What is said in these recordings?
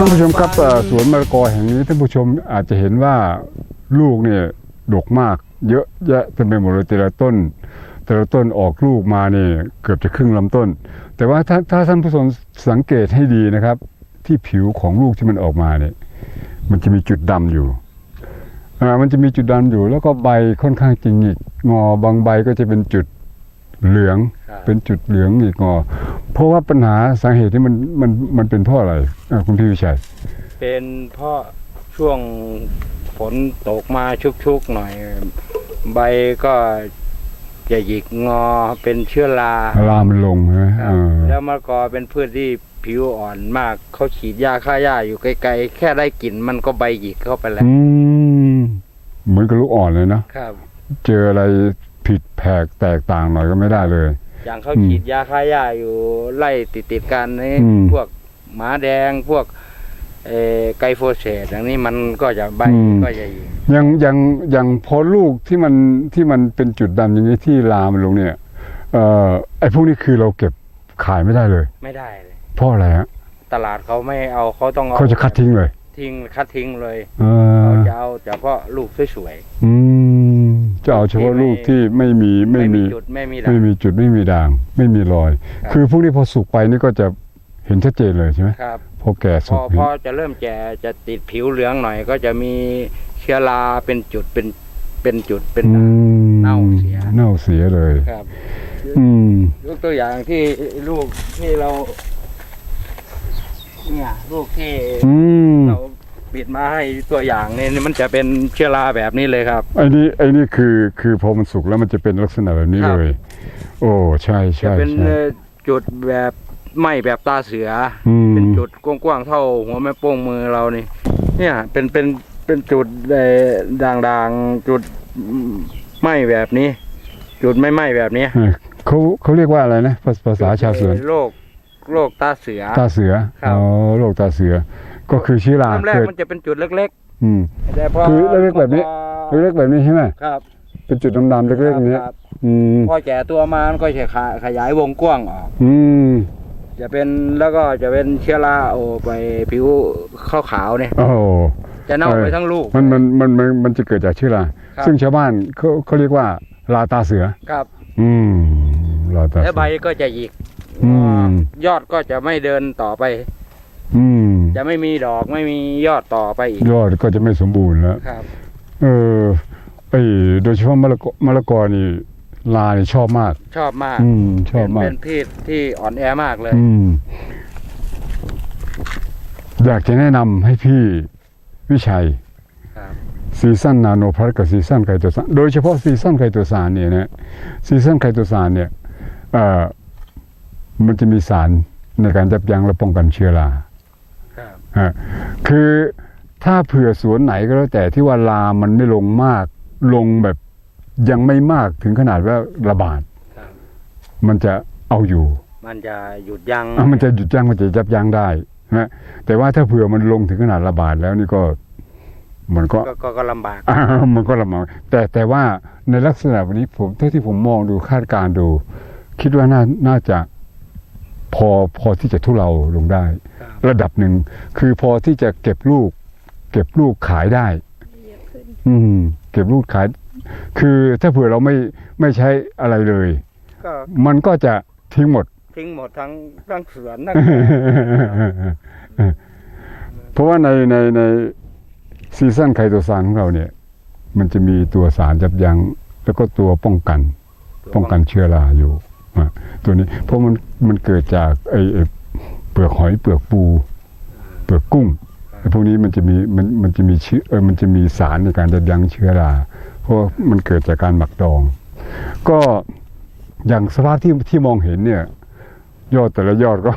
ท่านผู้ชมครับสวนมะละกอแห่งนี้ท่านผู้ชมอาจจะเห็นว่าลูกเนี่ยดกมาก เยอะแยะเต็มไปหมดเลยแต่ละต้น แต่ละต้นออกลูกมาเนี่ยเกือบจะครึ่งลำต้น แต่ว่าถ้าถ้าท่านผู้ชมสังเกตให้ดีนะครับ ที่ผิวของลูกที่มันออกมาเนี่ยมันจะมีจุดดำอยู่อ่ามันจะมีจุดดำอยู่ แล้วก็ใบค่อนข้างจะหงิกงอบางใบก็จะเป็นจุด เหลืองครับเป็นจุดเหลืองหงิกงอ เพราะว่าปัญหาสาเหตุที่มันมันมันเป็นเพราะอะไรอ่าคุณพี่วิชัย เป็นเพราะช่วงฝนตกมาชุกๆหน่อย ใบก็จะหยิกงอเป็นเชื้อราลามันลงใช่ไหมครับเออแล้วมะละกอเป็นพืชที่ผิวอ่อนมากเขาฉีดยาฆ่าหญ้าอยู่ไกลๆแค่ได้กลิ่นมันก็ใบหยิกเข้าไปแล้วอืมเหมือนกับลูกอ่อนเลยเนอะครับ เจออะไร ผิดแผกแตกต่างหน่อยก็ไม่ได้เลย อย่างเขาอืมฉีดยาฆ่าหญ้าอยู่ไล่ติดๆกันนี่อืมพวกหมาแดงพวกเออไกลโฟเสตอย่างนี้มันก็จะใบก็จะหยิกยังยังยังพอลูกที่มันที่มันเป็นจุดดำอย่างนี้ที่ลามันลงเนี่ยเอ่อไอ้พวกนี้คือเราเก็บขายไม่ได้เลย ไม่ได้เลยเพราะอะไรฮะตลาดเขาไม่เอาเขาต้องเอาเขาจะคัดทิ้งเลย ทิ้งคัดทิ้งเลยเออเขาจะเอาเฉพาะลูกสวยอืม จะเอาเฉพาะลูกที่ไม่มีๆไม่มีจุดไม่มีไม่ด่างมีจุดไม่มีด่าง ไม่มีรอยครับคือพวกนี้พอสุกไปนี่ก็จะเห็นชัดเจนเลยใช่ไหมครับพอแก่พสุอกพอจะเริ่มแก่จะติดผิวเหลืองหน่อย ก็จะมีเชื้อราเป็นจุดเป็นเป็นจุดเป็นอืด่างมเน่าเสียเน่าเสียเลยครับ อืมยกตัวอย่างที่ลูกที่เรา เนี่ย ลูกที่อืมเรา ปิดมาให้ตัวอย่างเนี่ยมันจะเป็นเชื้อราแบบนี้เลยครับไอ้นี่ไอ้นี่คือคือพอมันสุกแล้วมันจะเป็นลักษณะแบบนี้ครับเลย โอ้ใช่จะใช่เป็นใช่เอ่อจุดแบบไหมแบบตาเสืออม เป็นจุดกว้างๆเท่าหัวแม่โป้งมือเรานี่ เนี่ยเป็นเป็นเป็นจุดเอ่อด่างๆจุดไหมแบบนี้ จุดไม่ไหมแบบนี้เออเขาเขาเรียกว่าอะไรนะภาภาษาชาวสวน โรคโรคตาเสือ ตาเสือครับ อ๋อโรคตาเสือ ก็คือเชื้อราเริ่มแรกเกิดมันจะเป็นจุดเล็กอืม ๆแต่พอคือเล็กๆแบบนี้ พอเล็กๆแบบนี้ใช่ไหมครับเป็นจุดดำๆเล็กๆอย่างนี้ยครับอืมพอแก่ตัวมามันก็จะขยขยายวงกว้างออก อืมจะเป็นแล้วก็จะเป็นเชื้อราโอไปผิวขาวๆเนี่ย โอ้โหจะเน่าเออไปทั้งลูก มันมันมันมันมันจะเกิดจากเชื้อราครับ ซึ่งชาวบ้านเขาเขาเรียกว่าลาตาเสือ ครับ อืมลาตาเสืและใบก็จะหยิกอืม ยอดก็จะไม่เดินต่อไป อืม จะไม่มีดอกไม่มียอดต่อไปอีกยอดก็จะไม่สมบูรณ์แล้วครับ เออไอโดยเฉพาะมะละกอมะละกอนี่ลานี่ชอบมาก ชอบมาก อืมชอบเป็นมาเป็กนพืชที่อ่อนแอมากเลย อืมอยากจะแนะนำให้พี่วิชัยครับซีซันนาโนพลัสกับซีซันไคโตซานโดยเฉพาะซีซันไคโตซานเนี่ยนะซีซันไคโตซานเนี่ยเอ่อมันจะมีสารในการยับยั้งและป้องกันเชื้อรา ครับฮะคือถ้าเผื่อสวนไหนก็แล้วแต่ที่ว่าลามมันไม่ลงมากลงแบบยังไม่มากถึงขนาดว่าระบาดครับมันจะเอาอยู่ มันจะหยุดยั้งอะมันจะหยุดยั้งมันจะยับยั้งได้นะแต่ว่าถ้าเผื่อมันลงถึงขนาดระบาดแล้วนี่ก็มันก็ก็ก็ก็ลำบากอ่ามันก็ลำบาก แต่แต่ว่าในลักษณะวันนี้ผมเท่าที่ผมมองดูคาดการณ์ดู คิดว่าน่าน่าจะพอพอที่จะทุเลาลงได้ค รับระดับหนึ่ง คือพอที่จะเก็บลูก เก็บลูกขายได้เยอะขึ้นอืม เก็บลูกขาย คือถ้าเผื่อเราไม่ไม่ใช้อะไรเลย ก็มันก็จะทิ้งหมด ทิ้งหมดทั้งทั้งสวนทั้งเพราะว่าในในในซีซันไคโตซานของเราเนี่ย มันจะมีตัวสารยับยั้งแล้วก็ตัวป้องกัน ป้องกันเชื้อราอยู่อะตัวนี้ เพราะมันมันเกิดจากไอ้ไอ้ เปลือกหอยเปลือกปู เปลือกกุ้งไอ้พวกนี้มันจะมีมันมันจะมีเชื้อเออมันจะมีสารในการยับยั้งเชื้อราเพราะว่ามันเกิดจากการหมักดอง ก็อย่างสภาพที่ที่มองเห็นเนี่ย ยอดแต่ละยอดก็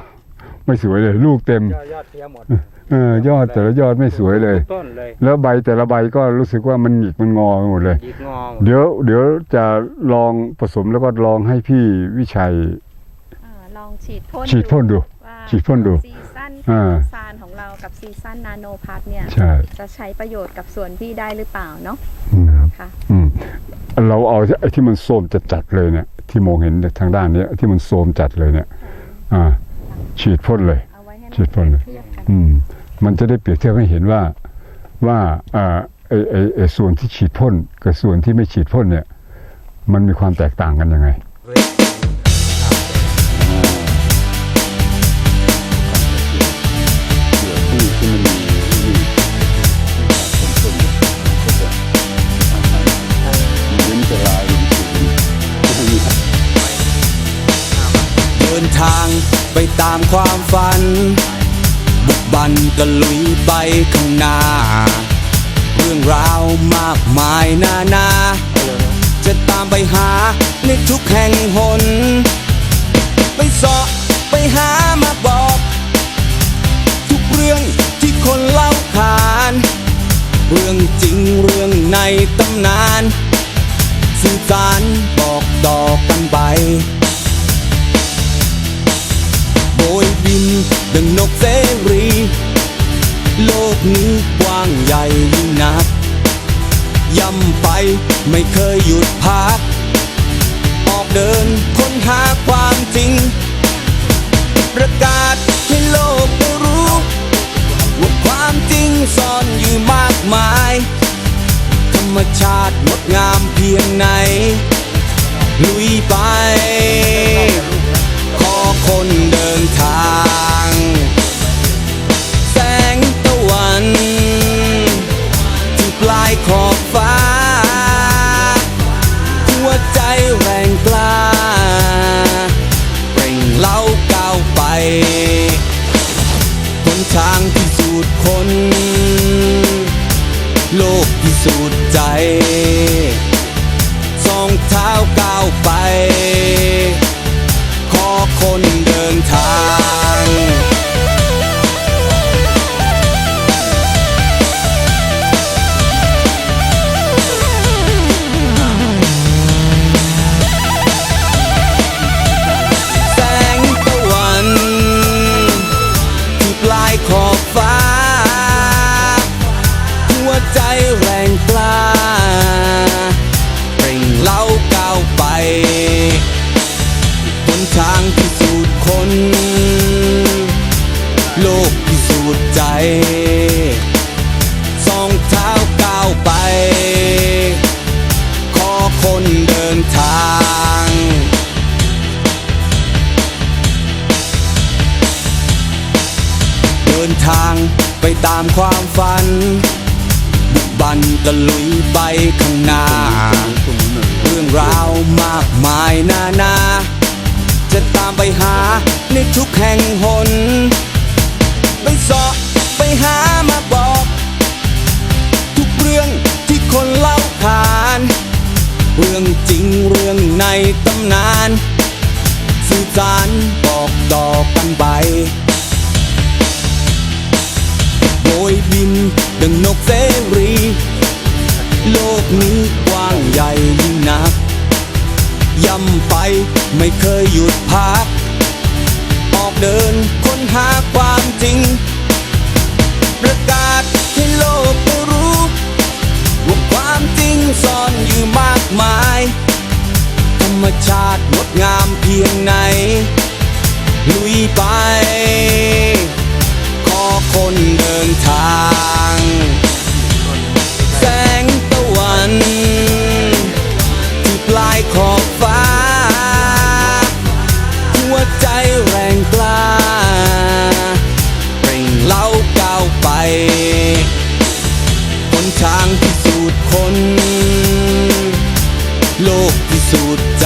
ไม่สวยเลย ลูกเต็มยอดยอดเสียหมดเออยอดแต่ละยอดไม่สวยเลยต้นเลย แล้วใบแต่ละใบก็รู้สึกว่ามันหงิกมันงอไปหมดเลยหยิกงอหมดเดี๋ยว เดี๋ยวจะลองผสมแล้วก็ลองให้พี่วิชัยอ่าลองฉีดพ่นฉีดพ่นดูว่า ฉีดพ่นดู ซีซั่นอ่า ซานของเรากับซีซั่นนาโนพัทเนี่ยใช่จะใช้ประโยชน์กับสวนพี่ได้หรือเปล่าเนาะอืมค่ะ อืมเราเอาไอ้ที่มันโทรมจัดๆเลยเนี่ย ที่มองเห็นทางด้านเนี้ยที่มันโทรมจัดเลยเนี่ย อ่า ฉีดพ่นเลย เอาไว้ให้ฉีดพ่นเลย เทียบกันอืมมันจะได้เปรียบเทียบให้เห็นว่าว่าอ่าไอไอไอส่วนที่ฉีดพ่นกับส่วนที่ไม่ฉีดพ่นเนี่ย มันมีความแตกต่างกันยังไง ไปตามความฝัน บุกบันตะลุยไปข้างหน้า เรื่องราวมากมายนานา จะตามไปหาในทุกแห่งหน ไปสาะไปหามาบอก ทุกเรื่องที่คนเล่าขาน เรื่องจริงเรื่องในตำนาน สื่อสารบอกต่อกันไป บิน ดังนกเสรี โลกนี้กว้างใหญ่ยิ่งนัก ย่ำไปไม่เคยหยุดพัก ออกเดินค้นหาความจริง ประกาศให้โลกได้รู้ ว่าความจริงซ่อนอยู่มากมาย ธรรมชาติงดงามเพียงไหน ลุยไป จ ทางพิสูจน์คน โลกพิสูจน์ใจสองเท้าก้าวไป ขอคนเดินทาง เดินทางไปตามความฝัน บุกบันตะลุยไปข้างหน้า เรื่องราวมากมายนานา จะตามไปหาในทุกแห่งหนไปเสาะไปหามาบอก ทุกเรื่องที่คนเล่าขาน เรื่องจริงเรื่องในตำนานสื่อสารบอกต่อกันไปโบยบินดังนกเสรี โลกนี้กว้างใหญ่ยิ่งนักย่ำ ไม่เคยหยุดพัก ออกเดินค้นหาความจริง ประกาศให้โลกรู้ว่าความจริงซ่อนอยู่มากมาย ธรรมชาติงดงามเพียงไหน ลุยไป ทางพิสูจน์คน โลกพิสูจน์ใจ